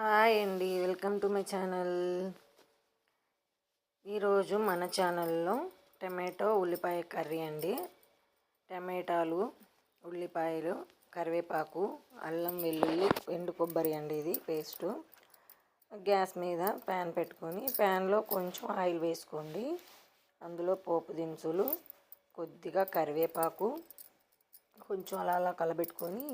Hi అండి welcome to my channel. ఈరోజు మన ఛానల్లో టమాటో ఉల్లిపాయ కర్రీ అండి. టమాటాలు ఉల్లిపాయలు కరివేపాకు అల్లం వెల్లుల్లి ఎండు కొబ్బరి అండి ఇది పేస్టు. గ్యాస్ మీద ప్యాన్ పెట్టుకొని ప్యాన్లో కొంచెం ఆయిల్ వేసుకోండి. అందులో పోపు దినుసులు కొద్దిగా కరివేపాకు కొంచెం అలా అలా కలబెట్టుకొని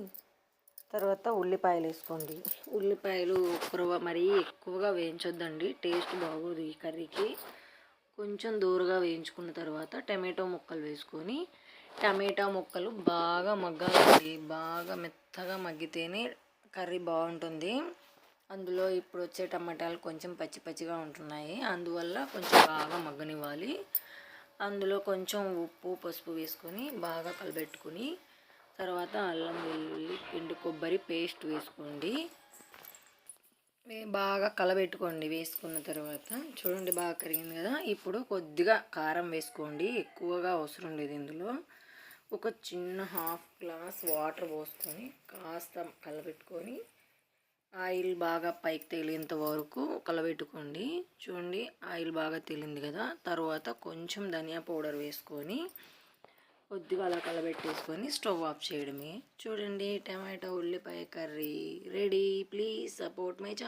తర్వాత ఉల్లిపాయలు వేసుకోండి. ఉల్లిపాయలు కురవ మరీ ఎక్కువగా వేయించొద్దండి. టేస్ట్ బాగోదు ఈ కర్రీకి. కొంచెం దూరగా వేయించుకున్న తర్వాత టమాటో ముక్కలు వేసుకొని టమాటా ముక్కలు బాగా మగ్గాలండి. బాగా మెత్తగా మగ్గితేనే కర్రీ బాగుంటుంది. అందులో ఇప్పుడు వచ్చే టమాటాలు కొంచెం పచ్చి పచ్చిగా ఉంటున్నాయి. అందువల్ల కొంచెం బాగా మగ్గనివ్వాలి. అందులో కొంచెం ఉప్పు పసుపు వేసుకొని బాగా కలబెట్టుకొని తర్వాత అల్లం వెల్లుల్లి పిండి కొబ్బరి పేస్ట్ వేసుకోండి. బాగా కలబెట్టుకోండి వేసుకున్న తర్వాత. చూడండి బాగా కరిగింది కదా. ఇప్పుడు కొద్దిగా కారం వేసుకోండి. ఎక్కువగా అవసరం లేదు ఇందులో. ఒక చిన్న హాఫ్ గ్లాస్ వాటర్ పోసుకొని కాస్త కలబెట్టుకొని ఆయిల్ బాగా పైకి తేలేంత వరకు కలబెట్టుకోండి. చూడండి ఆయిల్ బాగా తేలింది కదా. తర్వాత కొంచెం ధనియా పౌడర్ వేసుకొని కొద్దిగా అలా కలబెట్టేసుకొని స్టవ్ ఆఫ్ చేయడమే. చూడండి టమాటో ఉల్లిపాయ curry ready. Please support my channel